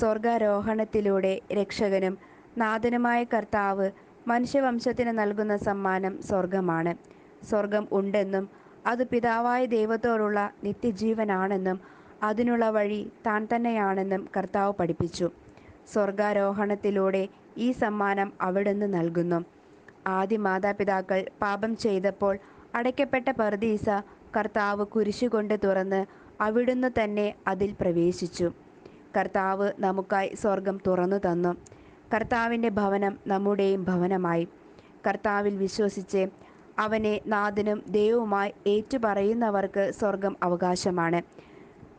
സ്വർഗാരോഹണത്തിലൂടെ രക്ഷകനും നാഥനുമായ കർത്താവ് മനുഷ്യവംശത്തിന് നൽകുന്ന സമ്മാനം സ്വർഗമാണ്. സ്വർഗം ഉണ്ടെന്നും അത് പിതാവായ ദൈവത്തോടുള്ള നിത്യജീവനാണെന്നും അതിനുള്ള വഴി താൻ തന്നെയാണെന്നും കർത്താവ് പഠിപ്പിച്ചു. സ്വർഗാരോഹണത്തിലൂടെ ഈ സമ്മാനം അവിടുന്ന് നൽകുന്നു. ആദ്യ മാതാപിതാക്കൾ പാപം ചെയ്തപ്പോൾ അടയ്ക്കപ്പെട്ട പർദീസ കർത്താവ് കുരിശുകൊണ്ട് തുറന്ന് അവിടുന്ന് തന്നെ അതിൽ പ്രവേശിച്ചു. കർത്താവ് നമുക്കായി സ്വർഗം തുറന്നു തന്നു. കർത്താവിന്റെ ഭവനം നമ്മുടെയും ഭവനമായി. കർത്താവിൽ വിശ്വസിച്ച് അവനെ നാഥനും ദൈവവുമായി ഏറ്റുപറയുന്നവർക്ക് സ്വർഗം അവകാശമാണ്.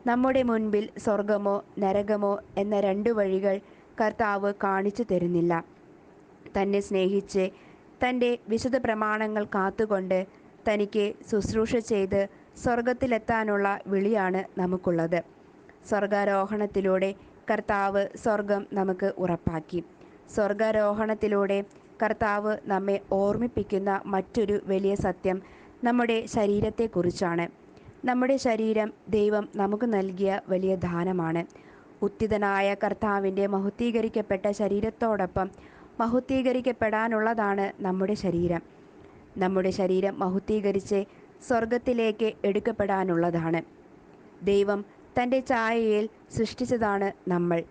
നമ്മുടെ മുൻപിൽ സ്വർഗമോ നരകമോ എന്ന രണ്ട് വഴികൾ കർത്താവ് കാണിച്ചു തരുന്നില്ല. തന്നെ സ്നേഹിച്ച് തന്റെ വിശുദ്ധ പ്രമാണങ്ങൾ കാത്തുകൊണ്ട് തനിക്ക് ശുശ്രൂഷ ചെയ്ത് സ്വർഗത്തിലെത്താനുള്ള വിളിയാണ് നമുക്കുള്ളത്. സ്വർഗാരോഹണത്തിലൂടെ കർത്താവ് സ്വർഗം നമുക്ക് ഉറപ്പാക്കി. സ്വർഗാരോഹണത്തിലൂടെ കർത്താവ് നമ്മെ ഓർമ്മിപ്പിക്കുന്ന മറ്റൊരു വലിയ സത്യം നമ്മുടെ ശരീരത്തെക്കുറിച്ചാണ്. നമ്മുടെ ശരീരം ദൈവം നമുക്ക് നൽകിയ വലിയ ദാനമാണ്. ഉത്തിതനായ കർത്താവിന്റെ മഹുദ്ധീകരിക്കപ്പെട്ട ശരീരത്തോടൊപ്പം മഹുദ്ധീകരിക്കപ്പെടാനുള്ളതാണ് നമ്മുടെ ശരീരം. നമ്മുടെ ശരീരം മഹുദ്ധീകരിച്ച് സ്വർഗത്തിലേക്ക് എടുക്കപ്പെടാനുള്ളതാണ്. ദൈവം തന്റെ ചായയിൽ സൃഷ്ടിച്ചതാണ് നമ്മൾ.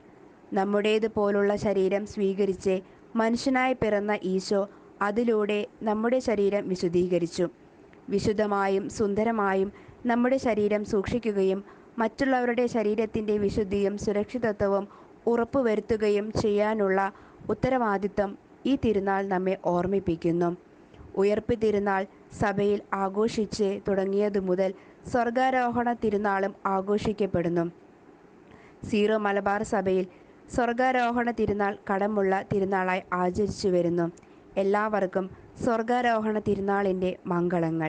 നമ്മുടേതുപോലുള്ള ശരീരം സ്വീകരിച്ച് മനുഷ്യനായി പിറന്ന ഈശോ അതിലൂടെ നമ്മുടെ ശരീരം വിശുദ്ധീകരിച്ചു. വിശുദ്ധമായും സുന്ദരമായും നമ്മുടെ ശരീരം സൂക്ഷിക്കുകയും മറ്റുള്ളവരുടെ ശരീരത്തിന്റെ വിശുദ്ധിയും സുരക്ഷിതത്വവും ഉറപ്പുവരുത്തുകയും ചെയ്യാനുള്ള ഉത്തരവാദിത്തം ഈ തിരുനാൾ നമ്മെ ഓർമ്മിപ്പിക്കുന്നു. ഉയർപ്പ് തിരുനാൾ സഭയിൽ ആഘോഷിച്ച് തുടങ്ങിയതു മുതൽ സ്വർഗാരോഹണ തിരുനാളും ആഘോഷിക്കപ്പെടുന്നു. സീറോ മലബാർ സഭയിൽ സ്വർഗാരോഹണ തിരുനാൾ കടമുള്ള തിരുനാളായി ആചരിച്ചു വരുന്നു. എല്ലാവർക്കും സ്വർഗാരോഹണ തിരുനാളിന്റെ മംഗളങ്ങൾ.